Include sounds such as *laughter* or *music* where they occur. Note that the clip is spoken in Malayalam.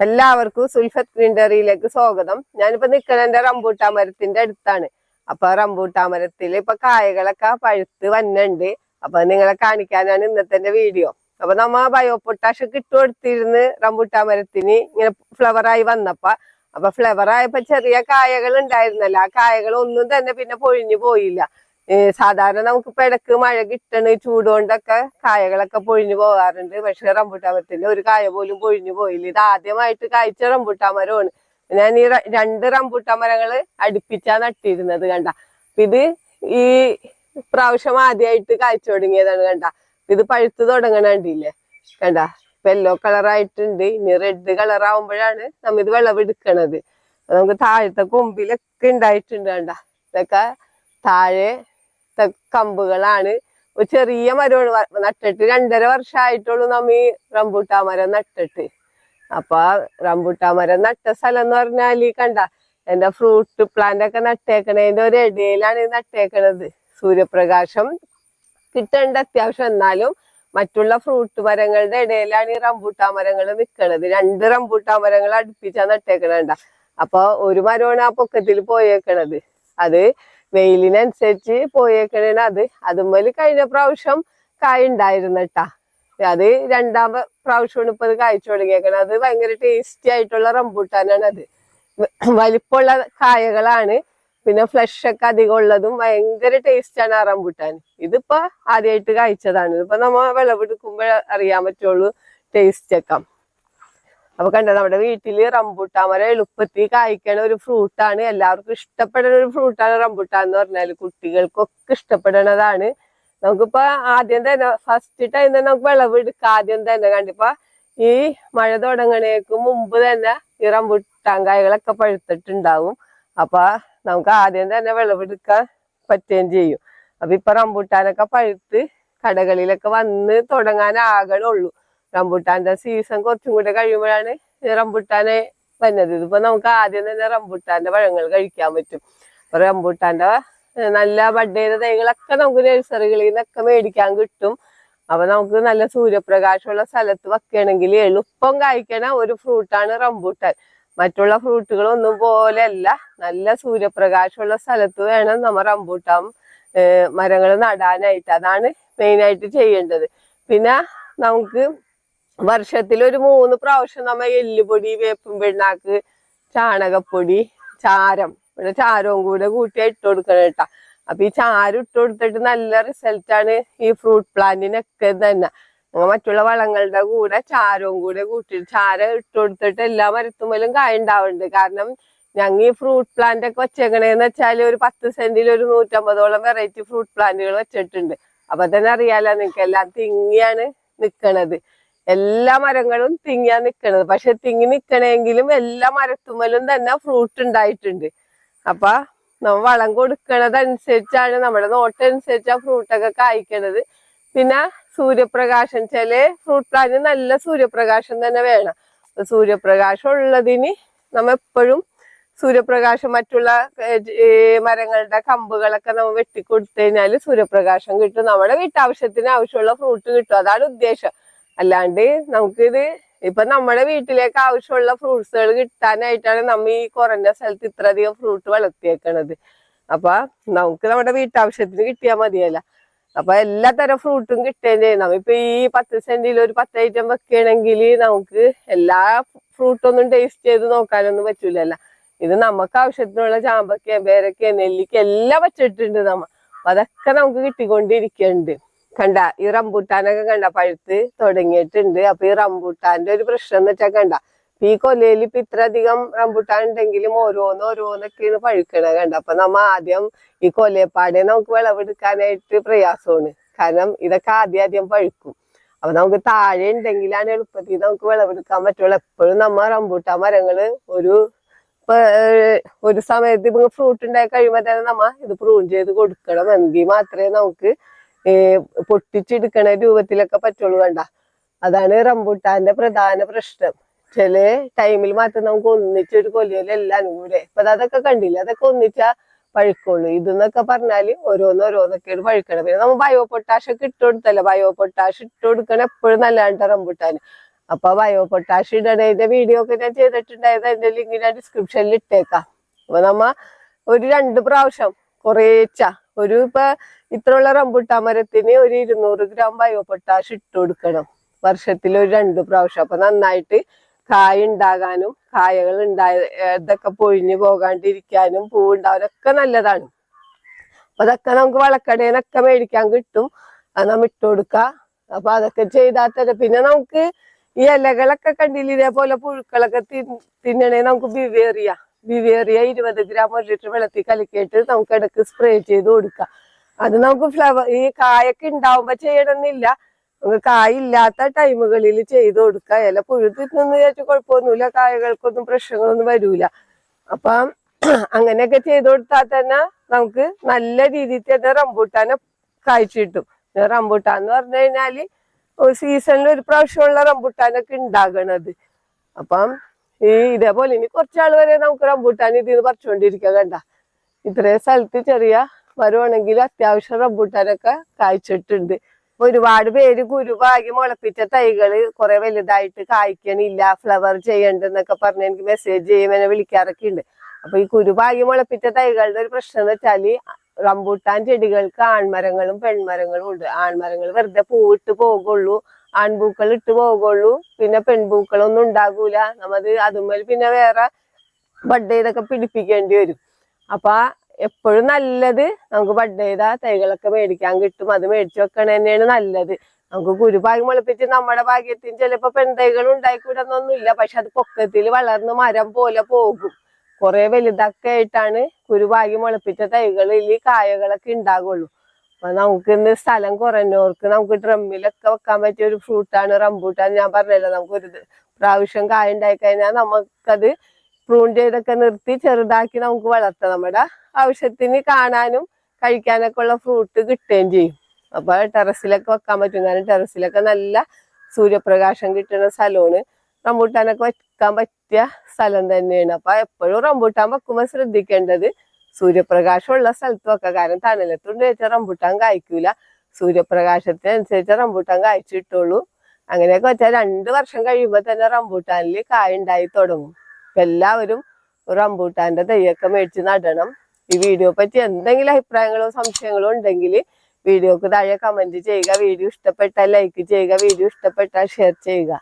എല്ലാവർക്കും സുൽഫത്ത് ഗ്രീൻഡറിയിലേക്ക് സ്വാഗതം. ഞാനിപ്പോ നിക്കണ എന്റെ റംബൂട്ടാൻ മരത്തിന്റെ അടുത്താണ്. അപ്പൊ റംബൂട്ടാ മരത്തിൽ ഇപ്പൊ കായകളൊക്കെ പഴുത്ത് വന്നുണ്ട്. അപ്പൊ നിങ്ങളെ കാണിക്കാനാണ് ഇന്നത്തെ വീഡിയോ. അപ്പൊ നമ്മ ബയോ പൊട്ടാഷ് കിട്ടുകൊടുത്തിരുന്ന് റംബൂട്ടാ മരത്തിന് ഇങ്ങനെ ഫ്ലവർ ആയി വന്നപ്പ അപ്പൊ ഫ്ലവർ ആയപ്പോ ചെറിയ കായകൾ ഉണ്ടായിരുന്നല്ലോ. ആ കായകൾ ഒന്നും തന്നെ പിന്നെ പൊഴിഞ്ഞു പോയില്ല. സാധാരണ നമുക്ക് ഇപ്പൊ ഇടയ്ക്ക് മഴ കിട്ടണ ചൂടുകൊണ്ടൊക്കെ കായകളൊക്കെ പൊഴിഞ്ഞു പോകാറുണ്ട്. പക്ഷെ റംബൂട്ടാൻ മരത്തിന്റെ ഒരു കായ പോലും പൊഴിഞ്ഞു പോയില്ല. ഇത് ആദ്യമായിട്ട് കായ്ച്ച റംബൂട്ടാൻ മരമാണ്. ഞാൻ ഈ രണ്ട് റംബൂട്ടാൻ മരങ്ങൾ അടുപ്പിച്ചാ നട്ടിരുന്നത് കണ്ട. ഇത് ഈ പ്രാവശ്യം ആദ്യമായിട്ട് കായ്ച്ചു തുടങ്ങിയതാണ് കണ്ട. ഇത് പഴുത്ത് തുടങ്ങണ കണ്ടില്ലേ? കണ്ട? യെല്ലോ കളറായിട്ടുണ്ട്. ഇനി റെഡ് കളർ ആവുമ്പോഴാണ് നമ്മ ഇത് വിളവെടുക്കണത് നമുക്ക് താഴത്തെ കൊമ്പിലൊക്കെ ഉണ്ടായിട്ടുണ്ട് കണ്ട. ഇതൊക്കെ താഴെ ത്തെ കമ്പുകളാണ്. ഒരു ചെറിയ മരമാണ് നട്ടിട്ട് രണ്ടര വർഷമായിട്ടുള്ളൂ നമ്മ ഈ റംബൂട്ടാ മരം നട്ടിട്ട്. അപ്പൊ റംബൂട്ടാ മരം നട്ട സ്ഥലം എന്ന് പറഞ്ഞാൽ കണ്ട എന്റെ ഫ്രൂട്ട് പ്ലാന്റ് ഒക്കെ നട്ടേക്കണതിന്റെ ഒരു ഇടയിലാണ് നട്ടേക്കണത്. സൂര്യപ്രകാശം കിട്ടേണ്ട അത്യാവശ്യം. എന്നാലും മറ്റുള്ള ഫ്രൂട്ട് മരങ്ങളുടെ ഇടയിലാണ് ഈ റംബൂട്ടാ മരങ്ങൾ നിൽക്കണത് രണ്ട് റംബൂട്ടാ മരങ്ങൾ അടുപ്പിച്ചാ നട്ടേക്കണണ്ട. അപ്പൊ ഒരു മരമാണ് ആ പൊക്കത്തിൽ പോയേക്കണത്. അത് വെയിലിനനുസരിച്ച് പോയേക്കണേണ് അത്. അതുപോലെ കഴിഞ്ഞ പ്രാവശ്യം കായ ഉണ്ടായിരുന്നട്ടാ അത് രണ്ടാം പ്ര- പ്രാവശ്യമാണ് ഇപ്പൊ അത് കായ്ച്ചു തുടങ്ങിയേക്കണത് അത് ഭയങ്കര ടേസ്റ്റി ആയിട്ടുള്ള റംബൂട്ടാനാണ് അത്. *clears throat* വലിപ്പമുള്ള കായകളാണ്. പിന്നെ ഫ്ലഷ് ഒക്കെ അധികം ഉള്ളതും ഭയങ്കര ടേസ്റ്റ് ആണ് ആ റംബൂട്ടാൻ ഇതിപ്പോ ആദ്യമായിട്ട് കഴിച്ചതാണ് ഇതിപ്പോ നമ്മ വിളവെടുക്കുമ്പോൾ അറിയാൻ പറ്റുള്ളൂ ടേസ്റ്റ് ഒക്കെ. അപ്പൊ കണ്ട നമ്മുടെ വീട്ടിൽ റംബൂട്ടാൻ എളുപ്പത്തിൽ കായ്ക്കണ ഒരു ഫ്രൂട്ടാണ്. എല്ലാവർക്കും ഇഷ്ടപ്പെടുന്ന ഒരു ഫ്രൂട്ടാണ് റംബൂട്ടാൻ എന്ന് പറഞ്ഞാൽ. കുട്ടികൾക്കൊക്കെ ഇഷ്ടപ്പെടുന്നതാണ്. നമുക്കിപ്പോ ആദ്യം തന്നെ ഫസ്റ്റ് ടൈം തന്നെ നമുക്ക് വിളവെടുക്കാം ആദ്യം തന്നെ. കണ്ടിപ്പോ ഈ മഴ തുടങ്ങണേക്ക് മുമ്പ് തന്നെ ഈ റംബൂട്ടാൻ കായകളൊക്കെ പഴുത്തിട്ടുണ്ടാവും. അപ്പൊ നമുക്ക് ആദ്യം തന്നെ വിളവെടുക്കാൻ പറ്റുകയും ചെയ്യും. അപ്പൊ ഇപ്പൊ റംബൂട്ടാനൊക്കെ പഴുത്ത് കടകളിലൊക്കെ വന്ന് തുടങ്ങാൻ ആകണുള്ളൂ റംബൂട്ടാന്റെ സീസൺ കുറച്ചും കൂടെ കഴിയുമ്പോഴാണ് റംബുട്ടാനെ വരുന്നത് ഇതിപ്പോ നമുക്ക് ആദ്യം തന്നെ റംബുട്ടാന്റെ പഴങ്ങൾ കഴിക്കാൻ പറ്റും. അപ്പൊ റംബുട്ടാന്റെ നല്ല ബഡ് ചെയ്ത തൈകളൊക്കെ നമുക്ക് നഴ്സറികളിൽ നിന്നൊക്കെ മേടിക്കാൻ കിട്ടും. അപ്പൊ നമുക്ക് നല്ല സൂര്യപ്രകാശമുള്ള സ്ഥലത്ത് വെക്കുകയാണെങ്കിൽ എളുപ്പം കായ്ക്കണ ഒരു ഫ്രൂട്ടാണ് റംബൂട്ടാൻ. മറ്റുള്ള ഫ്രൂട്ടുകളൊന്നും പോലെയല്ല നല്ല സൂര്യപ്രകാശമുള്ള സ്ഥലത്ത് വേണം നമ്മ റംബൂട്ടാൻ മരങ്ങൾ നടാനായിട്ട്. അതാണ് മെയിനായിട്ട് ചെയ്യേണ്ടത്. പിന്നെ നമുക്ക് വർഷത്തിൽ ഒരു മൂന്ന് പ്രാവശ്യം നമ്മ എല്ലുപൊടി വേപ്പും പിണ്ണാക്ക് ചാണകപ്പൊടി ചാരം. പിന്നെ ചാരവും കൂടെ കൂട്ടി ഇട്ട് കൊടുക്കണം കേട്ടാ. അപ്പൊ ഈ ചാരം ഇട്ട് കൊടുത്തിട്ട് നല്ല റിസൾട്ട് ആണ് ഈ ഫ്രൂട്ട് പ്ലാന്റിനൊക്കെ തന്നെ. മറ്റുള്ള വളങ്ങളുടെ കൂടെ ചാരവും കൂടെ കൂട്ടി ചാരം ഇട്ട് കൊടുത്തിട്ട് എല്ലാ മരത്തുമ്മലും കായ ഉണ്ടാവുന്നുണ്ട് കാരണം ഞങ്ങൾ ഈ ഫ്രൂട്ട് പ്ലാന്റ് ഒക്കെ വെച്ചേക്കണേന്ന് വെച്ചാൽ ഒരു പത്ത് സെന്റിൽ ഒരു നൂറ്റമ്പതോളം വെറൈറ്റി ഫ്രൂട്ട് പ്ലാന്റുകൾ വെച്ചിട്ടുണ്ട്. അപ്പൊ തന്നെ അറിയാലോ നിങ്ങൾക്ക് എല്ലാം തിങ്ങിയാണ് നിക്കണത്. എല്ലാ മരങ്ങളും തിങ്ങാൻ നിക്കണത്. പക്ഷെ തിങ്ങി നിക്കണെങ്കിലും എല്ലാ മരത്തുമ്മലും തന്നെ ഫ്രൂട്ട് ഉണ്ടായിട്ടുണ്ട്. അപ്പൊ നമ്മ വളം കൊടുക്കണതനുസരിച്ചാണ് നമ്മുടെ നോട്ടനുസരിച്ചാ ഫ്രൂട്ടൊക്കെ കായ്ക്കണത്. പിന്നെ സൂര്യപ്രകാശം ചില ഫ്രൂട്ട് പ്ലാന്റ് നല്ല സൂര്യപ്രകാശം തന്നെ വേണം. സൂര്യപ്രകാശം ഉള്ളതിന് നമ്മ എപ്പോഴും സൂര്യപ്രകാശം മറ്റുള്ള മരങ്ങളുടെ കമ്പുകളൊക്കെ നമ്മൾ വെട്ടിക്കൊടുത്തു കഴിഞ്ഞാൽ സൂര്യപ്രകാശം കിട്ടും. നമ്മുടെ വീട്ടാവശ്യത്തിന് ആവശ്യമുള്ള ഫ്രൂട്ട് കിട്ടും. അതാണ് ഉദ്ദേശം. അല്ലാണ്ട് നമുക്കിത് ഇപ്പൊ നമ്മുടെ വീട്ടിലേക്ക് ആവശ്യമുള്ള ഫ്രൂട്ട്സുകൾ കിട്ടാനായിട്ടാണ് നമ്മ ഈ കുറഞ്ഞ സ്ഥലത്ത് ഇത്രയധികം ഫ്രൂട്ട് വളർത്തിയേക്കണത്. അപ്പൊ നമുക്ക് നമ്മുടെ വീട്ടാവശ്യത്തിന് കിട്ടിയാൽ മതിയല്ല. അപ്പൊ എല്ലാ തരം ഫ്രൂട്ടും കിട്ടേണ്ടേ നമ്മിപ്പോ ഈ പത്ത് സെന്റിൽ ഒരു പത്ത് ഐറ്റം വെക്കുകയാണെങ്കിൽ നമുക്ക് എല്ലാ ഫ്രൂട്ടൊന്നും ടേസ്റ്റ് ചെയ്ത് നോക്കാനൊന്നും പറ്റൂലല്ല. ഇത് നമുക്ക് ആവശ്യത്തിനുള്ള ചാമ്പക്ക പേരക്ക നെല്ലിക്ക എല്ലാം വെച്ചിട്ടുണ്ട് നമ്മ. അതൊക്കെ നമുക്ക് കിട്ടിക്കൊണ്ടിരിക്കുന്നുണ്ട് കണ്ട ഈ റംബൂട്ടാനൊക്കെ കണ്ട പഴുത്ത് തുടങ്ങിയിട്ടുണ്ട്. അപ്പൊ ഈ റംബൂട്ടാന്റെ ഒരു പ്രശ്നം എന്ന് വെച്ചാൽ കണ്ട ഈ കൊലയിൽ ഇപ്പൊ ഇത്ര അധികം റംബൂട്ടാൻ ഉണ്ടെങ്കിലും ഓരോന്ന് ഓരോന്നൊക്കെയാണ് പഴുക്കണ കണ്ട. അപ്പൊ നമ്മ ആദ്യം ഈ കൊലയപ്പാടെ നമുക്ക് വിളവെടുക്കാനായിട്ട് പ്രയാസമാണ്. കാരണം ഇതൊക്കെ ആദ്യം ആദ്യം പഴുക്കും. അപ്പൊ നമുക്ക് താഴെ ഉണ്ടെങ്കിലാണ് എളുപ്പത്തിൽ നമുക്ക് വിളവെടുക്കാൻ പറ്റുള്ളൂ. എപ്പോഴും നമ്മ റംബൂട്ടാൻ മരങ്ങൾ ഒരു ഒരു സമയത്ത് ഇപ്പൊ ഫ്രൂട്ട് ഉണ്ടായി കഴിയുമ്പോ തന്നെ നമ്മ ഇത് പ്രൂൺ ചെയ്ത് കൊടുക്കണം. എങ്കിൽ മാത്രമേ നമുക്ക് പൊട്ടിച്ചെടുക്കണ രൂപത്തിലൊക്കെ പറ്റുള്ളൂ വേണ്ട അതാണ് റംബൂട്ടാന്റെ പ്രധാന പ്രശ്നം. ചില ടൈമിൽ മാത്രം നമുക്ക് ഒന്നിച്ചൊരു കൊല്ലയിൽ എല്ലാം കൂടെ. ഇപ്പൊ അതൊക്കെ കണ്ടില്ല? അതൊക്കെ ഒന്നിച്ചാ പഴുക്കുള്ളൂ. ഇതെന്നൊക്കെ പറഞ്ഞാൽ ഓരോന്ന് പഴുക്കണം. പിന്നെ നമ്മൾ ബയോ പൊട്ടാഷ് ഒക്കെ ഇട്ട് കൊടുത്തല്ല? ബയോ പൊട്ടാഷ് ഇട്ട് കൊടുക്കണ എപ്പോഴും നല്ലതാണ് റംബൂട്ടാൻ അപ്പൊ ബയോ പൊട്ടാഷ് ഇടണതിന്റെ വീഡിയോ ഒക്കെ ഞാൻ ചെയ്തിട്ടുണ്ടായത് അതിന്റെ ലിങ്ക് ഞാൻ ഡിസ്ക്രിപ്ഷനിൽ ഇട്ടേക്കാം. അപ്പൊ നമ്മ ഒരു രണ്ട് പ്രാവശ്യം കുറേച്ച ഒരു ഇപ്പൊ ഇത്രയുള്ള റംബുട്ടാൻ മരത്തിന് ഒരു ഇരുന്നൂറ് ഗ്രാം ബയോ പൊട്ടാഷ് ഇട്ട് കൊടുക്കണം. വർഷത്തിൽ ഒരു രണ്ട് പ്രാവശ്യം. അപ്പൊ നന്നായിട്ട് കായ ഉണ്ടാകാനും കായകൾ ഉണ്ടായ ഇതൊക്കെ പൊഴിഞ്ഞു പോകാണ്ടിരിക്കാനും പൂ ഉണ്ടാവാനൊക്കെ നല്ലതാണ്. അപ്പൊ അതൊക്കെ നമുക്ക് വളക്കടേനൊക്കെ മേടിക്കാൻ കിട്ടും. അത് നമ്മ ഇട്ട് കൊടുക്ക. അപ്പൊ അതൊക്കെ ചെയ്താൽ തന്നെ. പിന്നെ നമുക്ക് ഈ ഇലകളൊക്കെ കണ്ടില്ല? ഇതേപോലെ പുഴുക്കളൊക്കെ തിന്നണേ നമുക്ക് ബിവേറിയ. ബിവേറിയ ഇരുപത് ഗ്രാം ഒരു ലിറ്റർ വെള്ളത്തിൽ കലക്കിയിട്ട് നമുക്ക് ഇടയ്ക്ക് സ്പ്രേ ചെയ്ത് കൊടുക്കാം. അത് നമുക്ക് ഫ്ലവർ ഈ കായൊക്കെ ഉണ്ടാവുമ്പോ ചെയ്യണമെന്നില്ല. നമുക്ക് കായ ഇല്ലാത്ത ടൈമുകളിൽ ചെയ്ത് കൊടുക്കുക ഇല പുഴു തിന്നു വിചാരിച്ച കുഴപ്പമൊന്നുമില്ല. കായകൾക്കൊന്നും പ്രശ്നങ്ങളൊന്നും വരൂല. അപ്പം *clears throat* അങ്ങനെയൊക്കെ ചെയ്ത് കൊടുത്താൽ തന്നെ നമുക്ക് നല്ല രീതിയിൽ തന്നെ റംബൂട്ടാനെ കായ്ച്ചു കിട്ടും. റംബൂട്ടാൻ എന്ന് പറഞ്ഞു കഴിഞ്ഞാൽ സീസണിൽ ഒരു പ്രാവശ്യമുള്ള റംബൂട്ടാനൊക്കെ ഉണ്ടാകണത്. അപ്പം ഈ ഇതേപോലെ ഇനി കുറച്ചാൾ വരെ നമുക്ക് റംബൂട്ടാൻ ഇതിൽ നിന്ന് പറിച്ചുകൊണ്ടിരിക്കുക കണ്ട. ഇത്രയും സ്ഥലത്ത് ചെറിയ മരമാണെങ്കിൽ അത്യാവശ്യം റംബൂട്ടാനൊക്കെ കായ്ച്ചിട്ടുണ്ട്. ഒരുപാട് പേര് ഗുരുവാകി മുളപ്പിച്ച തൈകൾ കുറെ വലുതായിട്ട് കായ്ക്കണില്ല ഫ്ലവർ ചെയ്യണ്ടെന്നൊക്കെ പറഞ്ഞ് എനിക്ക് മെസ്സേജ് ചെയ്യും എന്നെ വിളിക്കാറൊക്കെ ഉണ്ട്. അപ്പൊ ഈ കുരുവാകി മുളപ്പിച്ച തൈകളുടെ ഒരു പ്രശ്നം എന്ന് വെച്ചാൽ റംബൂട്ടാൻ ചെടികൾക്ക് ആൺമരങ്ങളും പെൺമരങ്ങളും ഉണ്ട്. ആൺമരങ്ങൾ വെറുതെ പൂവിട്ട് പോകുള്ളൂ. ആൺപൂക്കൾ ഇട്ട് പോകുള്ളൂ പിന്നെ പെൺപൂക്കളൊന്നും ഉണ്ടാകൂല. നമ്മത് അതുമ്മൽ പിന്നെ വേറെ ബഡ് ചെയ്തൊക്കെ പിടിപ്പിക്കേണ്ടി വരും. അപ്പൊ എപ്പോഴും നല്ലത് നമുക്ക് ബഡ് ചെയ്ത തൈകളൊക്കെ മേടിക്കാൻ കിട്ടും. അത് മേടിച്ചു വെക്കണ തന്നെയാണ് നല്ലത്. നമുക്ക് കുരുഭാഗ്യം മുളപ്പിച്ച് നമ്മുടെ ഭാഗ്യത്തിന് ചിലപ്പോ പെൺതൈകൾ ഉണ്ടായിക്കൂടെന്നൊന്നുമില്ല. പക്ഷെ അത് പൊക്കത്തിൽ വളർന്ന് മരം പോലെ പോകും. കുറെ വലുതൊക്കെ ആയിട്ടാണ് കുരുഭാഗ്യം മുളപ്പിച്ച തൈകളിൽ കായകളൊക്കെ ഉണ്ടാകുള്ളൂ നമുക്ക് ഇന്ന് സ്ഥലം കുറഞ്ഞവർക്ക് നമുക്ക് ഡ്രമ്മിലൊക്കെ വെക്കാൻ പറ്റിയ ഒരു ഫ്രൂട്ടാണ് റംബൂട്ടാൻ. ഞാൻ പറഞ്ഞല്ലോ നമുക്ക് ഒരു പ്രാവശ്യം കായ ഉണ്ടായി കഴിഞ്ഞാൽ നമുക്കത് പ്രൂൺ ചെയ്തൊക്കെ നിർത്തി ചെറുതാക്കി നമുക്ക് വളർത്താം. നമ്മുടെ ആവശ്യത്തിന് കാണാനും കഴിക്കാനൊക്കെ ഉള്ള ഫ്രൂട്ട് കിട്ടുകയും ചെയ്യും. അപ്പൊ ടെറസിലൊക്കെ വെക്കാൻ പറ്റും. കാരണം ടെറസിലൊക്കെ നല്ല സൂര്യപ്രകാശം കിട്ടുന്ന സ്ഥലമാണ്. റംബൂട്ടാനൊക്കെ വെക്കാൻ പറ്റിയ സ്ഥലം തന്നെയാണ്. അപ്പൊ എപ്പോഴും റംബൂട്ടാൻ വെക്കുമ്പോൾ ശ്രദ്ധിക്കേണ്ടത് സൂര്യപ്രകാശമുള്ള സ്ഥലത്ത് കാരണം തണലത്തുണ്ട് വെച്ചാൽ റംബൂട്ടാൻ കായ്ക്കൂല. സൂര്യപ്രകാശത്തിനനുസരിച്ച് റംബൂട്ടാൻ കായ്ച്ചിട്ടുള്ളൂ. അങ്ങനെയൊക്കെ വെച്ചാൽ രണ്ട് വർഷം കഴിയുമ്പോൾ തന്നെ റംബൂട്ടാനിൽ കായ ഉണ്ടായി തുടങ്ങും. ഇപ്പം എല്ലാവരും ഒരു തയ്യൊക്കെ മേടിച്ച് നടണം. ഈ വീഡിയോ പറ്റി എന്തെങ്കിലും അഭിപ്രായങ്ങളോ സംശയങ്ങളോ ഉണ്ടെങ്കിൽ വീഡിയോക്ക് താഴെ കമന്റ് ചെയ്യുക. വീഡിയോ ഇഷ്ടപ്പെട്ടാൽ ലൈക്ക് ചെയ്യുക. വീഡിയോ ഇഷ്ടപ്പെട്ടാൽ ഷെയർ ചെയ്യുക.